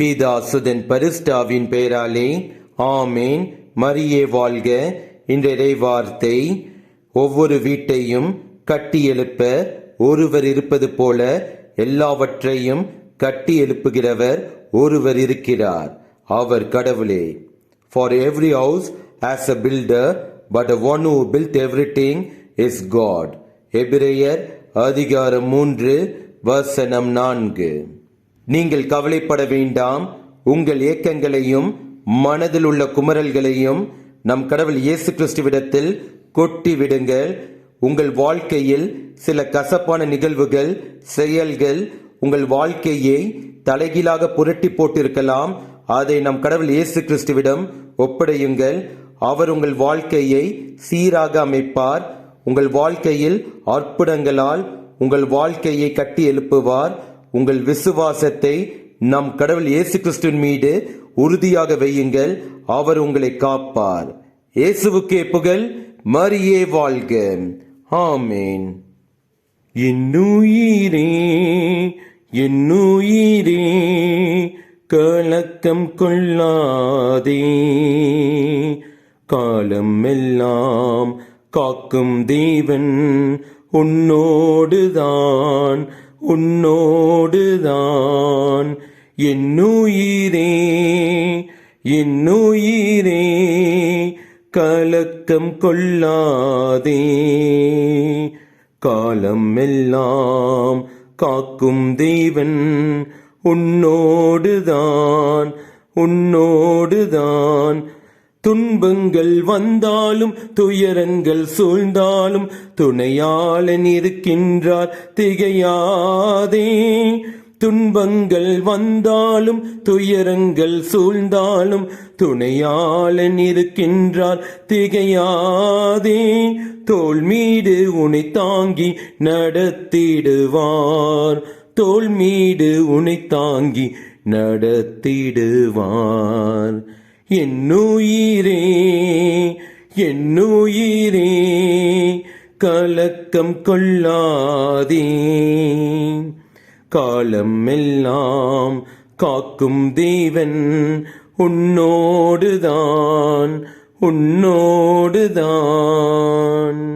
பீதாசுதன் பரிஸ்டாவின் பெயராலே ஆமேன். மரியே வாழ்க. இன்றைய வார்த்தை ஒவ்வொரு வீட்டையும் கட்டி எழுப்ப ஒருவர் இருப்பது போல எல்லாவற்றையும் கட்டி எழுப்புகிறவர் ஒருவர் இருக்கிறார். அவர் கடவுளே. For every house as a builder but one who built every thing is God எபிரேயர் அதிகாரம் மூன்று வசனம் நான்கு. நீங்கள் கவலைப்பட வேண்டாம். உங்கள் ஏக்கங்களையும் மனதில் உள்ள குமரல்களையும் நம் கடவுள் இயேசு கிறிஸ்துவிடத்தில் கொட்டி விடுங்கள். உங்கள் வாழ்க்கையில் சில கசப்பான நிகழ்வுகள் செயல்கள் உங்கள் வாழ்க்கையை தலைகீழாக புரட்டி போட்டிருக்கலாம். அதை நம் கடவுள் இயேசு கிறிஸ்துவிடம் ஒப்படையுங்கள். அவர் உங்கள் வாழ்க்கையை சீராக அமைப்பார். உங்கள் வாழ்க்கையில் அற்புதங்களால் உங்கள் வாழ்க்கையை கட்டி எழுப்புவார். உங்கள் விசுவாசத்தை நம் கடவுள் இயேசு கிறிஸ்துவின் மீது உறுதியாக வையுங்கள். அவர் உங்களை காப்பார். இயேசுவுக்கே புகழ் மரியே வாழ்க. ஆமேன். என்னுயிரே என்னுயிரே கலக்கம் கொள்ளாதே. காலம் எல்லாம் காக்கும் தேவன் உன்னோடுதான். உன்னோடுதான். என்னுயிரே என்னுயிரே கலக்கம் கொள்ளாதே. காலம் எல்லாம் காக்கும் தெய்வன் உன்னோடுதான் உன்னோடுதான். துன்பங்கள் வந்தாலும் துயரங்கள் சூழ்ந்தாலும் துணையாளன் இருக்கின்றார் திகையாதே. துன்பங்கள் வந்தாலும் துயரங்கள் சூழ்ந்தாலும் துணையாளன் இருக்கின்றார் திகையாதே. தோல் மீடு உனை தாங்கி நடத்திடுவார் தோல் மீடு உனை தாங்கி நடத்திடுவார். என்னுயிரே என்னுயிரே கலக்கம் கொள்ளாதே. காலம் எல்லாம் காக்கும் தேவன் உன்னோடுதான் உன்னோடுதான்.